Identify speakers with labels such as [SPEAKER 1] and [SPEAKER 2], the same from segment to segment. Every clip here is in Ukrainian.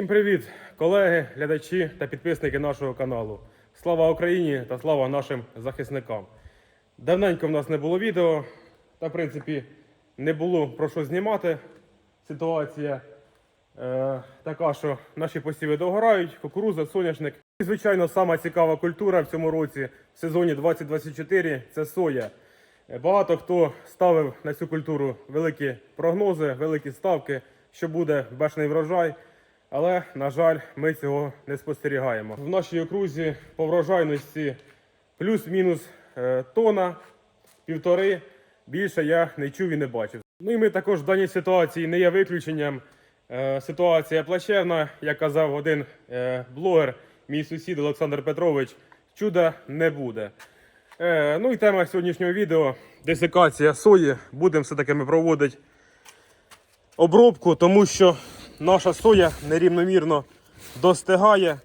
[SPEAKER 1] Всім привіт, колеги, глядачі та підписники нашого каналу. Слава Україні та слава нашим захисникам. Давненько в нас не було відео, та в принципі не було про що знімати. Ситуація е, така, що наші посіви догорають, кукуруза, соняшник. І, звичайно, сама цікава культура в цьому році в сезоні 2024 це соя. Е, Багато хто ставив на цю культуру великі прогнози, великі ставки, що буде бешений врожай. Але, на жаль, ми цього не спостерігаємо. В нашій окрузі по врожайності плюс-мінус е, тона, півтори. Більше я не чув і не бачив. Ну і ми також в даній ситуації не є виключенням. Е, Ситуація плачевна, як казав один е, блогер, мій сусід Олександр Петрович, чуда не буде. Ну і тема сьогоднішнього відео десикація сої. Будемо все-таки ми проводити обробку, тому що наша соя нерівномірно достигає.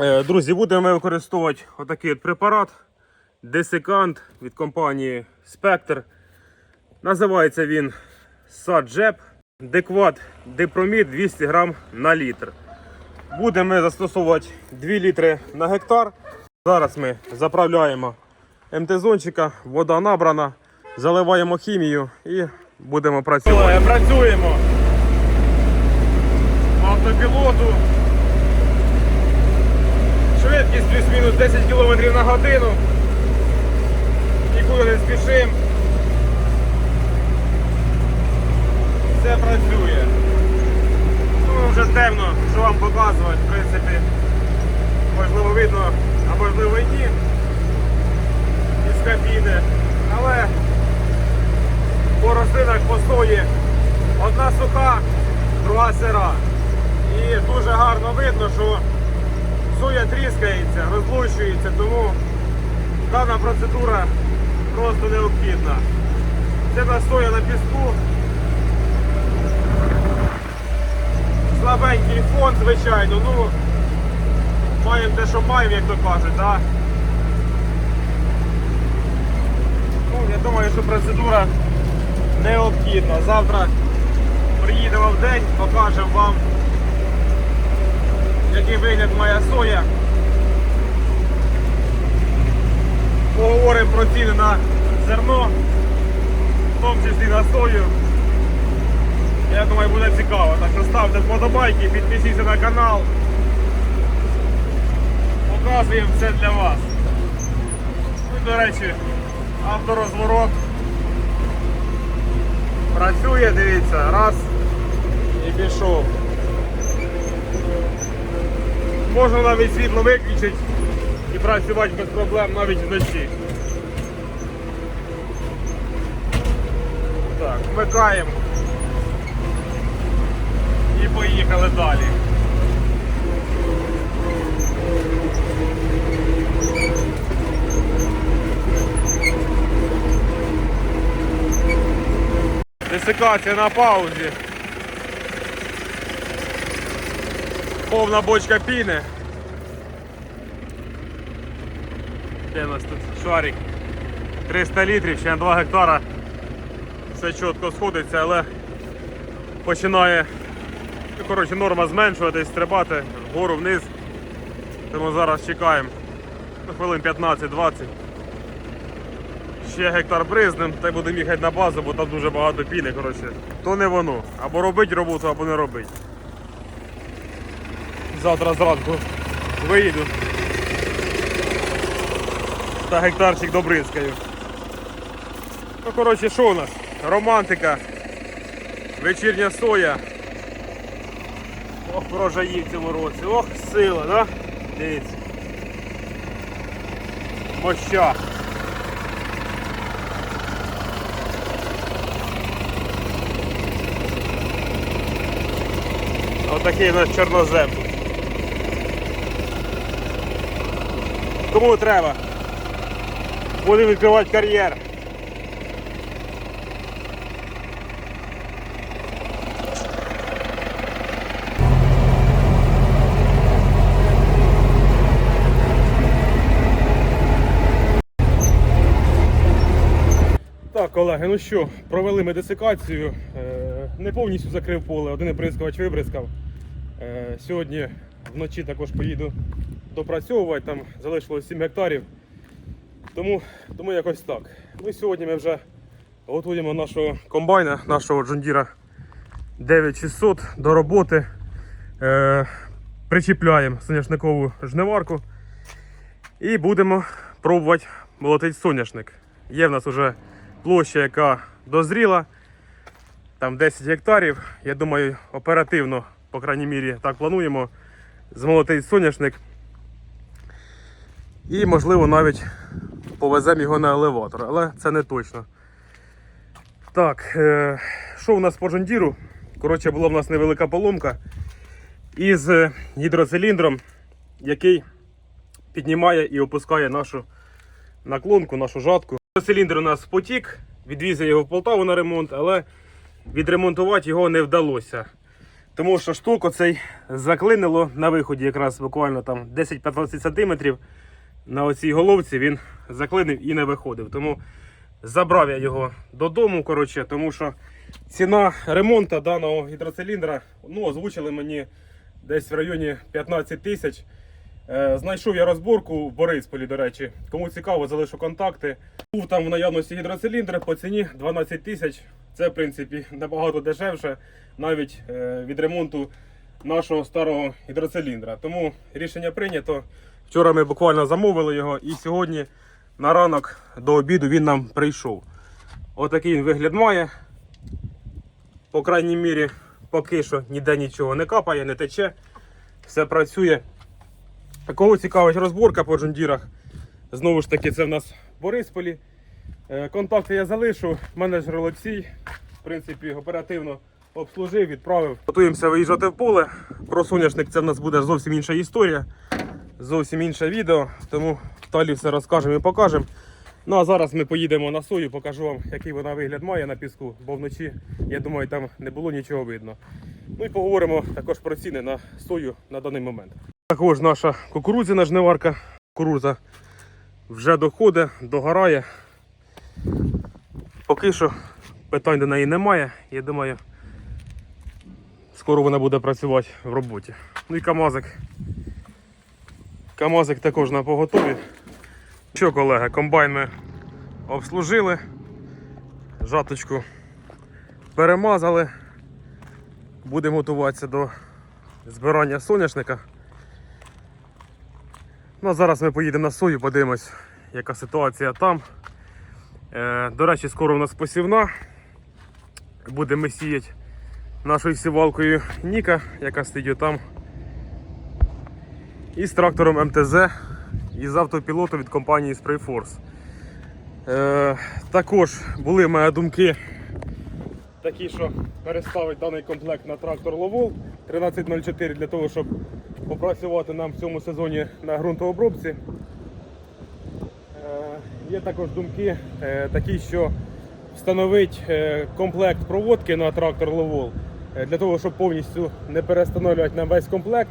[SPEAKER 1] Е, Друзі, будемо використовувати отакий от препарат десикант від компанії Spectre. Називається він Саджеп Декват Депромід 200 грам на літр. Будемо застосовувати 2 літри на гектар. Зараз ми заправляємо МТ-зончика, вода набрана, заливаємо хімію і будемо працювати. Працюємо автопілоту. Швидкість плюс-мінус 10 км на годину. Нікуди не спішимо. Все працює. Ну, вже темно, що вам показувати, в принципі. Можливо видно, а можливо і ні. Із кабіни. Але по рослинах по одна суха, друга сира. І дуже гарно видно, що соя тріскається, розлущується, тому дана процедура просто необхідна. Це на соя на піску. Слабенький фон, звичайно, ну маємо те, що маємо, як то кажуть, так? Ну, я думаю, що процедура необхідна. Завтра приїдемо в день, покажемо вам, який вигляд має соя. Поговоримо про ціни на зерно, в тому числі на сою. Я думаю, буде цікаво. Так що ставте вподобайки, підпишіться на канал. Показуємо все для вас. Ну, до речі, авторозворот працює, дивіться, раз і пішов. Можна навіть світло виключити і працювати без проблем навіть вночі. Так, вмикаємо. І поїхали далі. Десикація на паузі. Повна бочка піни. Де у нас тут шарик? 300 літрів, ще на 2 гектара. Все чітко сходиться, але починає ну, коротше, норма зменшуватись, стрибати вгору вниз. Тому зараз чекаємо ну, хвилин 15-20. Ще гектар бризнем, та й будемо їхати на базу, бо там дуже багато піни. коротше. То не воно. Або робить роботу, або не робить. Завтра зранку виїду. Та гектарчик добризкаю. Ну, коротше, що у нас? Романтика. Вечірня соя. Ох, врожаї в цьому році. Ох, сила, да? Дивіться. Моща. Отакий у нас чорнозем. Кому треба? Будемо відкривати кар'єр. Так, колеги, ну що, провели ми десикацію. Е, не повністю закрив поле, один оприскувач вибризкав. Е, Сьогодні вночі також поїду допрацьовувати, там залишилось 7 гектарів. Тому, тому якось так. Ну і сьогодні ми вже готуємо нашого комбайна, нашого Джондіра 9600 до роботи. Е, причіпляємо соняшникову жниварку і будемо пробувати молотити соняшник. Є в нас вже площа, яка дозріла, там 10 гектарів. Я думаю, оперативно, по крайній мірі, так плануємо змолотити соняшник. І, можливо, навіть повеземо його на елеватор, але це не точно. Так, е, що у нас по жондіру? Коротше, була в нас невелика поломка із е, гідроциліндром, який піднімає і опускає нашу наклонку, нашу жатку. Циліндр у нас потік, відвіз його в Полтаву на ремонт, але відремонтувати його не вдалося. Тому що штук оцей заклинило на виході якраз буквально там 10-15 см на оцій головці він заклинив і не виходив. Тому забрав я його додому, коротше, тому що ціна ремонту даного гідроциліндра ну, озвучили мені десь в районі 15 тисяч. Е, Знайшов я розборку в Борисполі, до речі. Кому цікаво, залишу контакти. Був там в наявності гідроциліндр по ціні 12 тисяч. Це, в принципі, набагато дешевше навіть е, від ремонту нашого старого гідроциліндра. Тому рішення прийнято. Вчора ми буквально замовили його, і сьогодні на ранок до обіду він нам прийшов. Отакий він вигляд має. По крайній мірі, поки що ніде нічого не капає, не тече. Все працює. Кого цікавить розборка по джундірах. Знову ж таки, це в нас в Борисполі. Е, Контакти я залишу. Менеджер Олексій. В принципі, оперативно обслужив, відправив. Готуємося виїжджати в поле. Про соняшник це в нас буде зовсім інша історія. Зовсім інше відео. Тому далі все розкажемо і покажемо. Ну а зараз ми поїдемо на сою, покажу вам, який вона вигляд має на піску, бо вночі, я думаю, там не було нічого видно. Ну і поговоримо також про ціни на сою на даний момент. Також наша кукурудзяна жниварка. Кукурудза вже доходить, догорає. Поки що питань до неї немає. Я думаю, скоро вона буде працювати в роботі. Ну і Камазик. Камазик також на поготові. Що, колеги, комбайн ми обслужили, жаточку перемазали. Будемо готуватися до збирання соняшника. Ну а зараз ми поїдемо на сою, подивимось, яка ситуація там. Е, до речі, скоро у нас посівна. Будемо сіяти нашою сівалкою Ніка, яка стоїть там. І з трактором МТЗ і з автопілотом від компанії Sprayforce. Е, також були мене думки такі, що переставити даний комплект на трактор Ловол 1304 для того, щоб попрацювати нам в цьому сезоні на ґрунтообробці. Е, є також думки е, такі, що встановити е, комплект проводки на трактор Ловол для того, щоб повністю не перестановлювати нам весь комплект.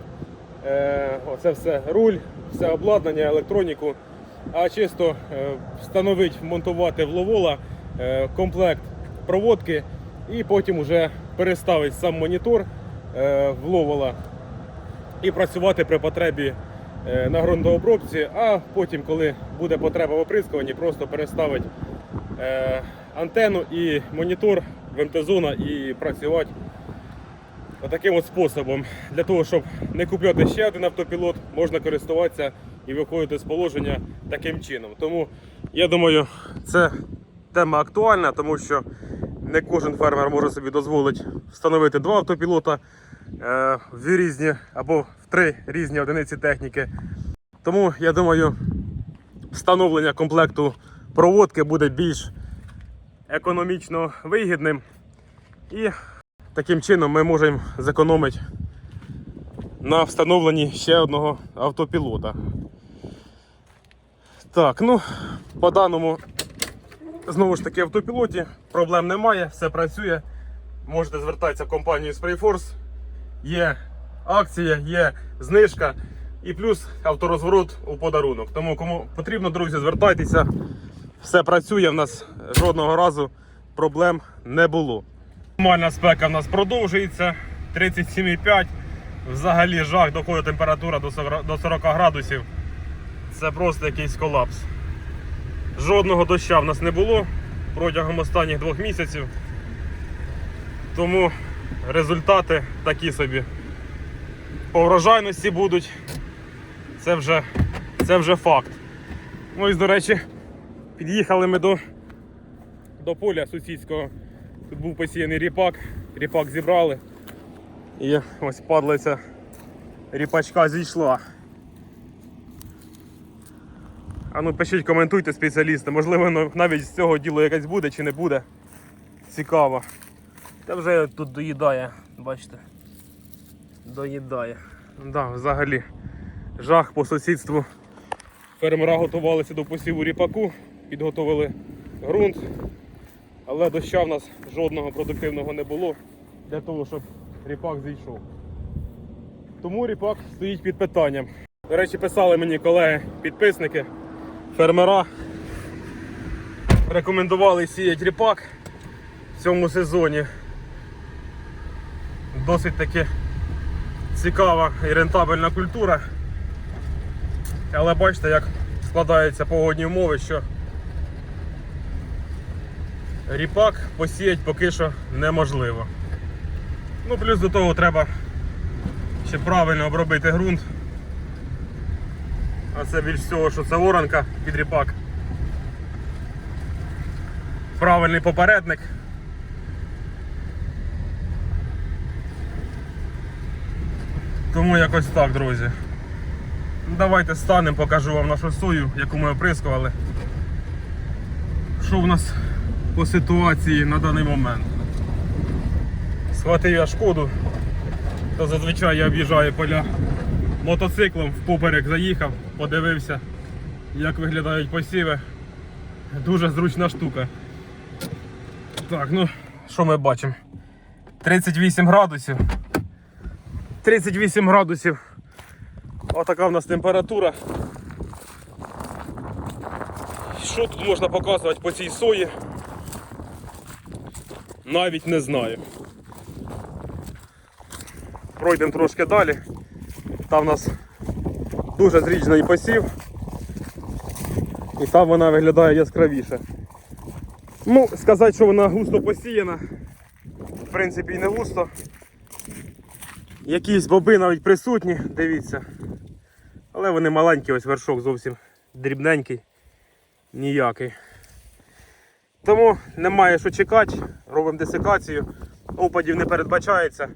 [SPEAKER 1] Е, Оце все руль, все обладнання, електроніку, а чисто е, встановити, вмонтувати в Ловола е, комплект проводки і потім вже переставити сам монітор в Ловола і працювати при потребі на ґрунтообробці, а потім, коли буде потреба в оприскуванні, просто переставити антенну і монітор в МТ-зона і працювати таким от способом. Для того, щоб не купляти ще один автопілот, можна користуватися і виходити з положення таким чином. Тому я думаю, це тема актуальна, тому що не кожен фермер може собі дозволити встановити два автопілота е, в різні або в три різні одиниці техніки. Тому я думаю, встановлення комплекту проводки буде більш економічно вигідним. І таким чином ми можемо зекономити на встановленні ще одного автопілота. Так, ну, по даному, знову ж таки, автопілоті проблем немає, все працює. Можете звертатися в компанію Sprayforce. Є акція, є знижка і плюс авторозворот у подарунок. Тому кому потрібно, друзі, звертайтеся. Все працює, в нас жодного разу проблем не було. Нормальна спека в нас продовжується. 37,5. Взагалі жах, доходить температура до 40 градусів. Це просто якийсь колапс. Жодного доща в нас не було протягом останніх двох місяців. Тому результати такі собі. По врожайності будуть. Це вже, це вже факт. Ось, до речі, під'їхали ми до, до поля сусідського. Тут був посіяний ріпак, ріпак зібрали. І ось падлиця ріпачка зійшла. А ну пишіть, коментуйте спеціалісти. Можливо, ну, навіть з цього діло якесь буде чи не буде. Цікаво. Та вже тут доїдає, бачите. Доїдає. Да, взагалі. Жах по сусідству. Фермера готувалися до посіву ріпаку, підготовили ґрунт, але доща в нас жодного продуктивного не було для того, щоб ріпак зійшов. Тому ріпак стоїть під питанням. До речі, писали мені колеги-підписники, фермера. Рекомендували сіяти ріпак в цьому сезоні. Досить таки цікава і рентабельна культура. Але бачите, як складаються погодні умови, що ріпак посіяти поки що неможливо. Ну, плюс до того треба ще правильно обробити ґрунт. А це більш всього, що це оранка під ріпак. Правильний попередник. Тому якось так, друзі. Ну, Давайте станемо, покажу вам нашу сою, яку ми оприскували. Що в нас по ситуації на даний момент? Схватив я шкоду, то зазвичай я об'їжджаю поля мотоциклом, в поперек заїхав, подивився, як виглядають посіви. Дуже зручна штука. Так, ну, що ми бачимо? 38 градусів. 38 градусів. Отака в нас температура. Що тут можна показувати по цій сої? Навіть не знаю. Пройдемо трошки далі. Там у нас дуже зріджений посів. І там вона виглядає яскравіше. Ну, сказати, що вона густо посіяна, в принципі і не густо. Якісь боби навіть присутні, дивіться. Але вони маленькі, ось вершок зовсім дрібненький, ніякий. Тому немає що чекати, робимо десикацію, опадів не передбачається.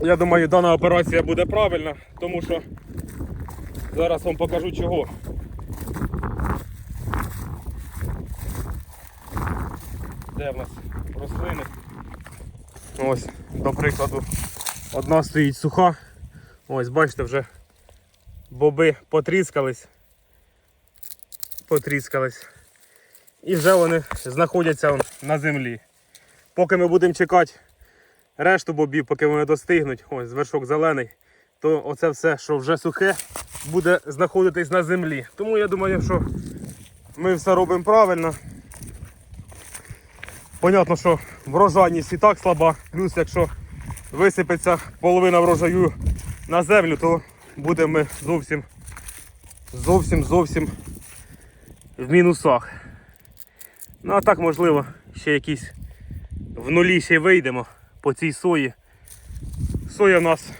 [SPEAKER 1] Я думаю, дана операція буде правильна, тому що зараз вам покажу чого. Де в нас рослини? Ось, до прикладу, одна стоїть суха. Ось, бачите, вже боби потріскались. Потріскались. І вже вони знаходяться на землі. Поки ми будемо чекати решту бобів, поки вони достигнуть, ось вершок зелений, то оце все, що вже сухе, буде знаходитись на землі. Тому я думаю, що ми все робимо правильно. Понятно, що врожайність і так слаба, плюс якщо висипеться половина врожаю на землю, то будемо ми зовсім зовсім зовсім в мінусах. Ну а так можливо ще якісь в нулі ще вийдемо по цій сої. Соя у нас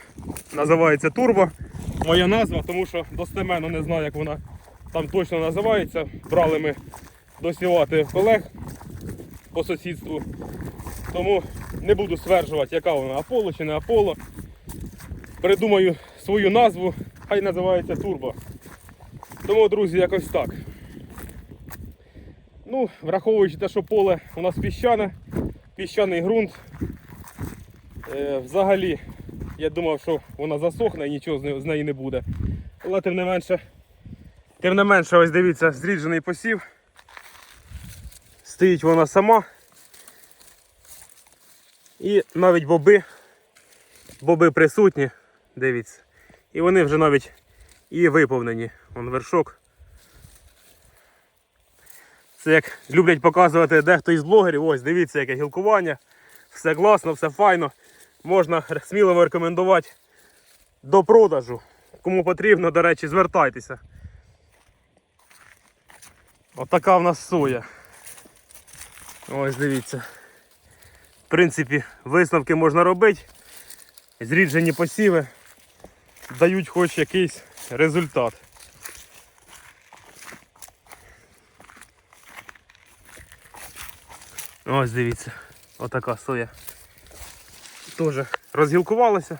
[SPEAKER 1] називається турбо. Моя назва, тому що достеменно не знаю, як вона там точно називається. Брали ми досівати колег по сусідству. Тому не буду стверджувати, яка вона Аполло чи не Аполло. Придумаю свою назву, хай називається Турбо. Тому, друзі, якось так. Ну, враховуючи те, що поле у нас піщане, піщаний ґрунт. Е, взагалі, я думав, що вона засохне і нічого з не- з неї не буде. Але тим не менше, тим не менше, ось дивіться, зріджений посів. Стоїть вона сама. І навіть боби, боби присутні, дивіться. І вони вже навіть і виповнені. Вон вершок. Це як люблять показувати дехто із блогерів. Ось, дивіться, яке гілкування. Все класно, все файно. Можна сміливо рекомендувати до продажу. Кому потрібно, до речі, звертайтеся. Отака в нас соя. Ось дивіться. В принципі, висновки можна робити. Зріджені посіви дають хоч якийсь результат. Ось дивіться, отака соя. Теж розгілкувалася.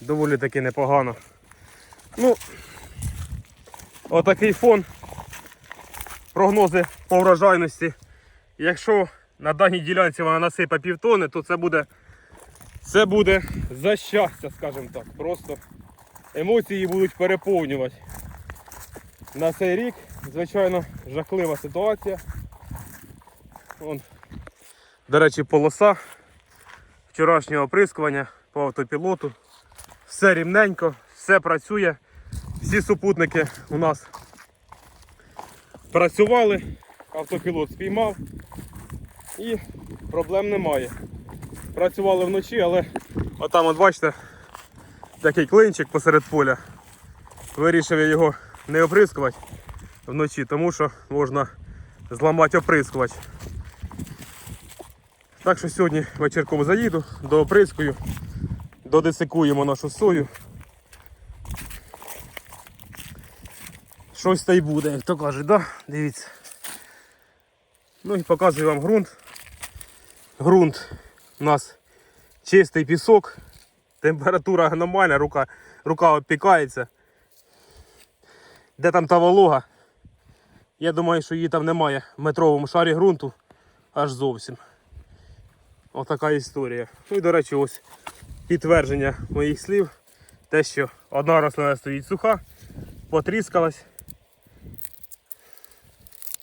[SPEAKER 1] Доволі таки непогано. Ну, отакий фон. Прогнози по врожайності. Якщо на даній ділянці вона насипе півтони, то це буде це буде за щастя, скажімо так. Просто емоції будуть переповнювати. На цей рік, звичайно, жахлива ситуація. Вон, до речі, полоса вчорашнього оприскування по автопілоту. Все рівненько, все працює. Всі супутники у нас працювали, автопілот спіймав і проблем немає. Працювали вночі, але отам, от бачите, такий клинчик посеред поля. Вирішив я його не оприскувати вночі, тому що можна зламати оприскувач. Так що сьогодні вечірком заїду, дооприскую, додесикуємо нашу сою. Щось та й буде, як то кажуть, да? Дивіться. Ну і показую вам ґрунт. Ґрунт у нас чистий пісок, температура нормальна, рука, рука обпікається. Де там та волога? Я думаю, що її там немає в метровому шарі ґрунту аж зовсім. Отака історія. Ну і до речі, ось підтвердження моїх слів. Те, що одна рослина стоїть суха, потріскалась.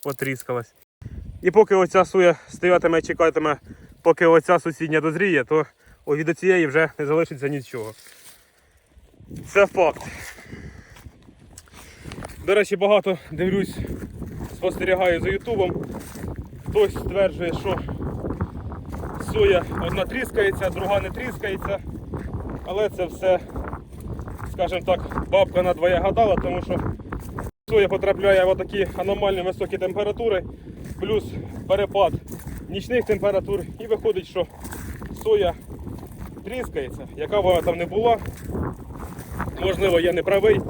[SPEAKER 1] Потріскалась. І поки оця суя стоятиме, чекатиме, поки оця сусідня дозріє, то від цієї вже не залишиться нічого. Це факт. До речі, багато дивлюсь, спостерігаю за Ютубом. Хтось стверджує, що соя одна тріскається, друга не тріскається. Але це все, скажімо так, бабка на двоє гадала, тому що соя потрапляє в такі аномально високі температури, плюс перепад нічних температур, і виходить, що соя тріскається, яка вона там не була. Можливо, я не правий,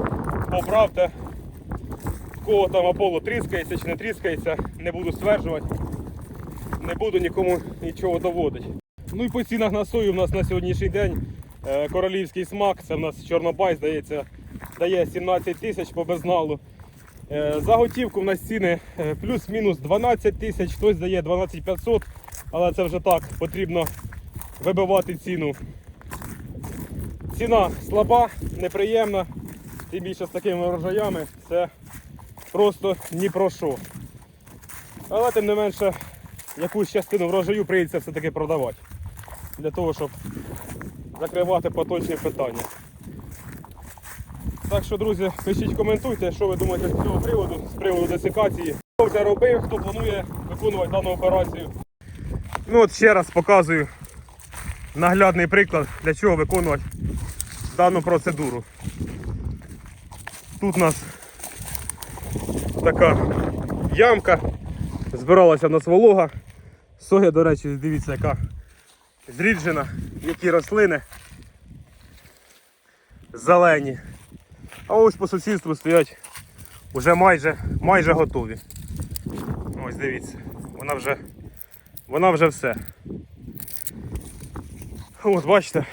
[SPEAKER 1] поправте, в кого там Аполло тріскається чи не тріскається, не буду стверджувати, не буду нікому нічого доводити. Ну і по цінах на сою у нас на сьогоднішній день е, королівський смак, це в нас чорнобай, здається, дає 17 тисяч по безналу. Е, За готівку в нас ціни е, плюс-мінус 12 тисяч, хтось дає 12 500, але це вже так, потрібно вибивати ціну. Ціна слаба, неприємна, тим більше з такими врожаями це просто ні про що. Але тим не менше, якусь частину врожаю прийдеться все-таки продавати. Для того, щоб закривати поточні питання. Так що, друзі, пишіть, коментуйте, що ви думаєте з цього приводу, з приводу десикації. Хто вже робив, хто планує виконувати дану операцію. Ну от ще раз показую наглядний приклад, для чого виконувати дану процедуру. Тут у нас така ямка, збиралася в нас волога. Соя, до речі, дивіться, яка зріджена, які рослини зелені. А ось по сусідству стоять вже майже, майже готові. Ось дивіться, вона вже, вона вже все. Ось бачите.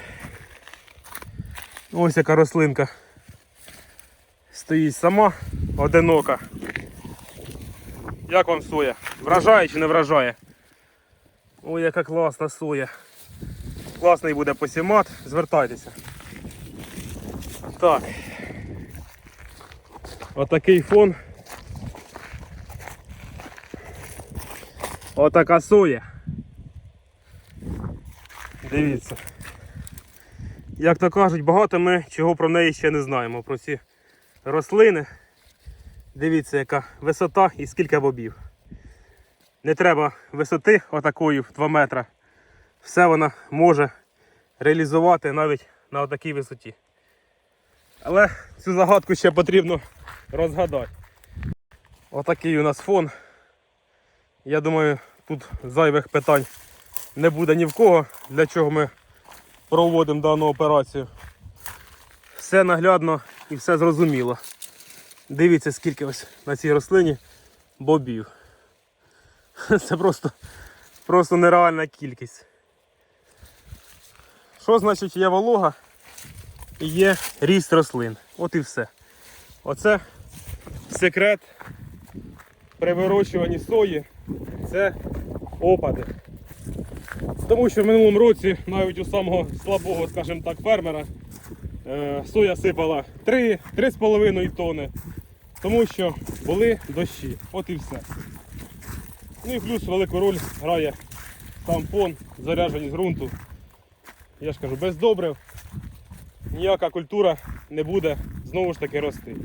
[SPEAKER 1] Ось яка рослинка стоїть сама, одинока. Як вам соя? Вражає чи не вражає? Ой, яка класна соя. Класний буде посімат, звертайтеся. Так. Отакий фон. Отака соя. Дивіться. Як то кажуть, багато ми чого про неї ще не знаємо. Про ці рослини. Дивіться, яка висота і скільки бобів. Не треба висоти отакої в 2 метра. Все вона може реалізувати навіть на отакій висоті. Але цю загадку ще потрібно розгадати. Отакий у нас фон. Я думаю, тут зайвих питань не буде ні в кого, для чого ми проводимо дану операцію. Все наглядно і все зрозуміло. Дивіться, скільки ось на цій рослині бобів. Це просто, просто нереальна кількість. Що значить є волога і є ріст рослин? От і все. Оце секрет при вирощуванні сої це опади. Тому що в минулому році навіть у самого слабого, скажімо так, фермера е, соя сипала 3-3,5 тонни, тому що були дощі. От і все. Ну і плюс велику роль грає сам фон, зарядженість ґрунту. Я ж кажу, без добрив ніяка культура не буде знову ж таки рости.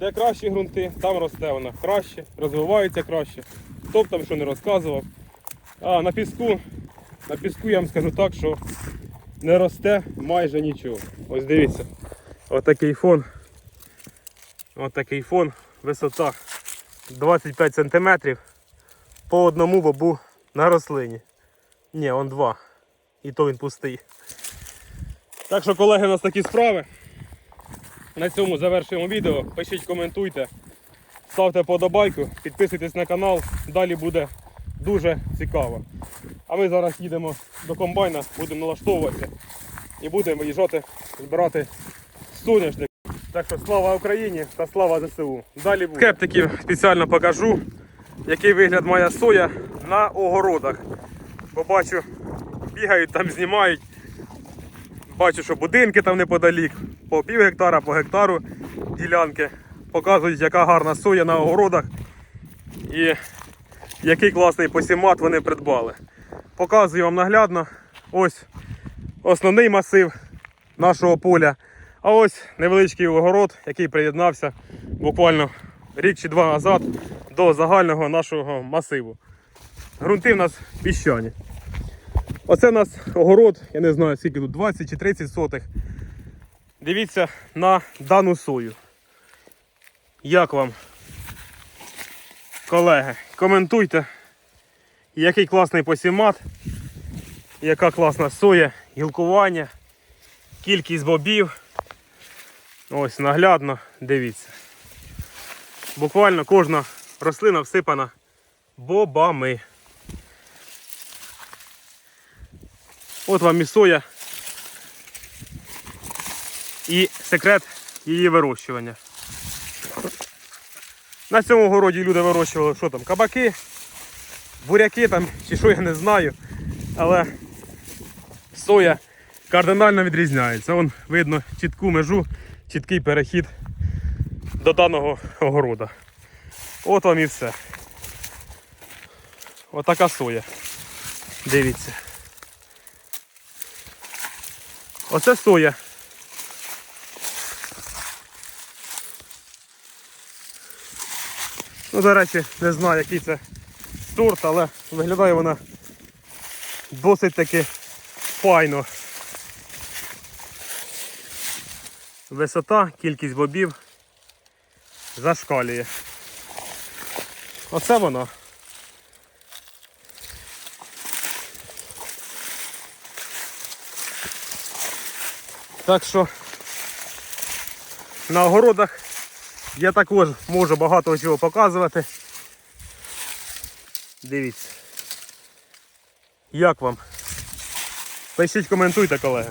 [SPEAKER 1] Де кращі ґрунти, там росте вона краще, розвивається краще. Хто б там що не розказував. А на піску, на піску я вам скажу так, що не росте майже нічого. Ось дивіться. Отакий фон. Отакий фон. Висота 25 см по одному бобу на рослині. Ні, он два. І то він пустий. Так що, колеги, у нас такі справи. На цьому завершуємо відео. Пишіть, коментуйте, ставте подобайку, підписуйтесь на канал, далі буде дуже цікаво. А ми зараз їдемо до комбайна, будемо налаштовуватися і будемо виїжджати, збирати соняшник. Так що слава Україні та слава ЗСУ. Далі буде. Скептиків спеціально покажу, який вигляд має соя на огородах. Побачу, бігають там, знімають. Бачу, що будинки там неподалік, по пів гектара, по гектару ділянки. Показують, яка гарна соя на огородах і який класний посімат вони придбали. Показую вам наглядно. Ось основний масив нашого поля. А ось невеличкий огород, який приєднався буквально рік чи два назад до загального нашого масиву. Грунти в нас піщані. Оце у нас огород, я не знаю скільки тут 20 чи 30 сотих. Дивіться на дану сою. Як вам, колеги, коментуйте, який класний посімат, яка класна соя, гілкування, кількість бобів. Ось наглядно, дивіться. Буквально кожна рослина всипана бобами. От вам і соя. І секрет її вирощування. На цьому городі люди вирощували, що там, кабаки, буряки там, чи що я не знаю. Але соя кардинально відрізняється. Вон видно чітку межу, чіткий перехід до даного огорода. От вам і все. Отака соя. Дивіться. Оце соя. Ну, до речі, не знаю, який це сорт, але виглядає вона досить таки файно. Висота, кількість бобів зашкалює. Оце воно. Так що на огородах я також можу багато чого показувати. Дивіться. Як вам? Пишіть, коментуйте, колеги.